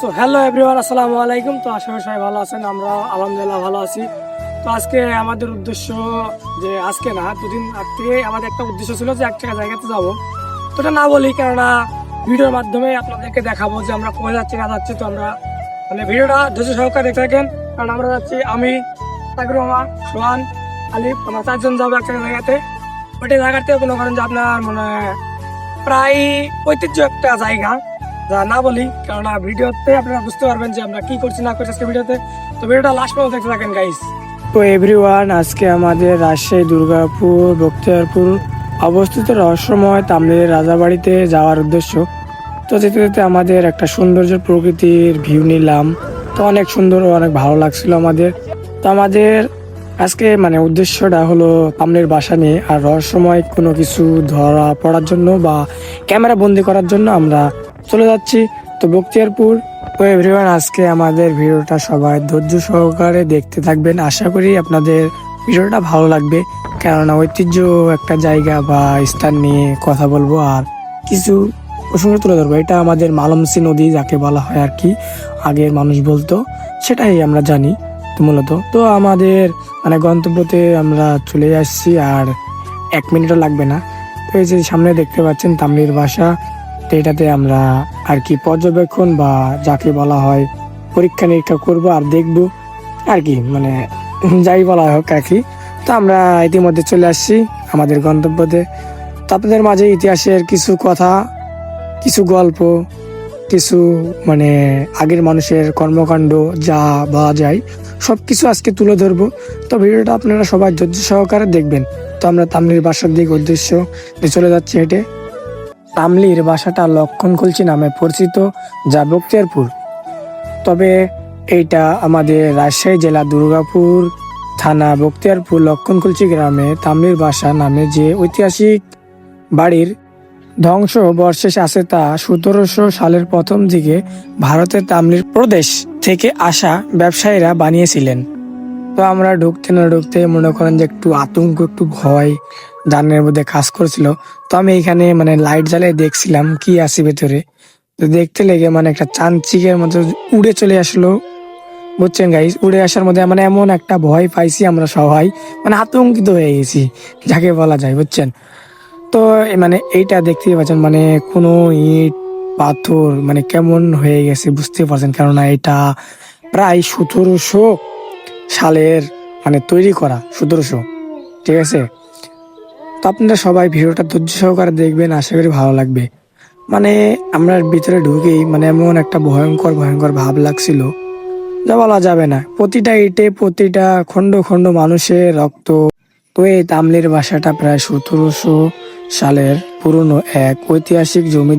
So hello everyone আসসালামু আলাইকুম। তো আশা করি সবাই ভালো আছেন আমরা আলহামদুলিল্লাহ ভালো আছি। তো আজকে আমাদের উদ্দেশ্য যে আজকে না, দুদিন আগ থেকে আমাদের একটা উদ্দেশ্য ছিল যে একটা জায়গাতে যাব। তো এটা না বলি, কেননা ভিডিওর মাধ্যমে আপনাদেরকে দেখাবো যে আমরা কোথায় যাচ্ছি না যাচ্ছি। তো আমরা মানে ভিডিওটা ধৈর্য সহকারে দেখতে থাকেন। কারণ আমরা যাচ্ছি, আমি তাকির রহমান সোহান, আলিফ, আমরা চারজন যাব একটা জায়গাতে। ওইটা জায়গাতে মনে করেন যে আপনার মানে প্রায় ঐতিহ্য একটা জায়গা। না বলি কেননা ভিডিওতে আপনারা বুঝতে পারবেন যে আমরা কি করছি, না করছি আজকে ভিডিওতে। তো ভিডিওটা লাস্ট পর্যন্ত দেখতে থাকেন গাইস তো এভরিওয়ান আজকে আমাদের রাজশাহী, দুর্গাপুর, বক্তিয়ারপুর অবস্থিত রহস্যময় তামলের রাজাবাড়িতে যাওয়ার উদ্দেশ্য। তো যেতে যেতে আমাদের একটা সৌন্দর্য প্রকৃতির ভিউ নিলাম। তো অনেক সুন্দর ও অনেক ভালো লাগছিল আমাদের। তো আমাদের আজকে মানে উদ্দেশ্যটা হলো তামলের বাসা নিয়ে আর রহস্যময় কোনো কিছু ধরা পড়ার জন্য বা ক্যামেরা বন্দি করার জন্য আমরা চলে যাচ্ছি। তো বক্তিয়ারপুর তো এভরিওয়ান আজকে আমাদের ভিডিওটা সবাই ধৈর্য সহকারে দেখতে থাকবেন। আশা করি আপনাদের ভিডিওটা ভালো লাগবে। কেননা ঐতিহ্য একটা জায়গা বা স্থান নিয়ে কথা বলব। আর কিছু প্রসঙ্গ তুলে ধরবো। এটা আমাদের মালমসি নদী যাকে বলা হয় আর কি, আগের মানুষ বলতো। সেটাই আমরা জানি মূলত। তো আমাদের মানে গন্তব্যতে আমরা চলে আসছি আর এক মিনিটও লাগবে না। তো এই যে সামনে দেখতে পাচ্ছেন তামলির বাসা তো এটাতে আমরা আর কি পর্যবেক্ষণ বা যাকে বলা হয় পরীক্ষা নিরীক্ষা করব আর দেখব আর কি মানে যাই বলা হোক আর কি। তো আমরা ইতিমধ্যে চলে আসছি আমাদের গন্তব্যতে। তো আপনাদের মাঝে ইতিহাসের কিছু কথা, কিছু গল্প, কিছু মানে আগের মানুষের কর্মকাণ্ড যা বলা যায় সব কিছু আজকে তুলে ধরবো। তো ভিডিওটা আপনারা সবাই ধৈর্য সহকারে দেখবেন। তো আমরা তামলির বাসার দিক উদ্দেশ্য চলে যাচ্ছি হেঁটে। তামলির বাসাটা লক্ষণ খুলছি নামে পরিচিত, যা বক্তিয়ারপুর। তবে এইটা আমাদের রাজশাহী জেলা দুর্গাপুর থানা বক্তিয়ারপুর লক্ষণকুলচি গ্রামে তামলির বাসা নামে যে ঐতিহাসিক বাড়ির ধ্বংস বর্ষেষ আছে তা সতেরোশো সালের প্রথম দিকে ভারতের তামলির প্রদেশ থেকে আসা ব্যবসায়ীরা বানিয়েছিলেন। তো আমরা ঢুকতে না ঢুকতে মনে করেন যে একটু আতঙ্ক, একটু ভয় জানের মধ্যে কাজ করছিল। তো আমি এখানে মানে লাইট জ্বালিয়ে দেখছিলাম কি আছে ভেতরে। তো দেখতে লেগে মানে একটা চাঞ্চিকের মতো উড়ে চলে আসলো। বুঝছেন গাইস উড়ে আসার মধ্যে মানে এমন একটা ভয় পাইছি আমরা সবাই। মানে আতঙ্কিত হয়ে গেছি, যাকে বলা যায়, বুঝছেন? তো মানে এইটা দেখতেই পাচ্ছেন মানে কোনো ইট, পাথর মানে কেমন হয়ে গেছে বুঝতে পারছেন। কেননা এটা প্রায় সতেরোশো সালের মানে তৈরি করা, সতেরোশো, ঠিক আছে? তো আপনারা সবাই ভিডিওটা ধৈর্য সহকারে দেখবেন, আশা করি ভালো লাগবে। মানে আমরা ভিতরে ঢুকেই মানে এমন একটা ভয়ঙ্কর ভয়ঙ্কর ভাব লাগছিল। যা বলা যাবে না, প্রতিটা ইটে প্রতিটা খণ্ড খণ্ড মানুষের রক্ত। তো এই তামলির বাসাটা প্রায় সতেরোশো সালের পুরনো এক ঐতিহাসিক জমি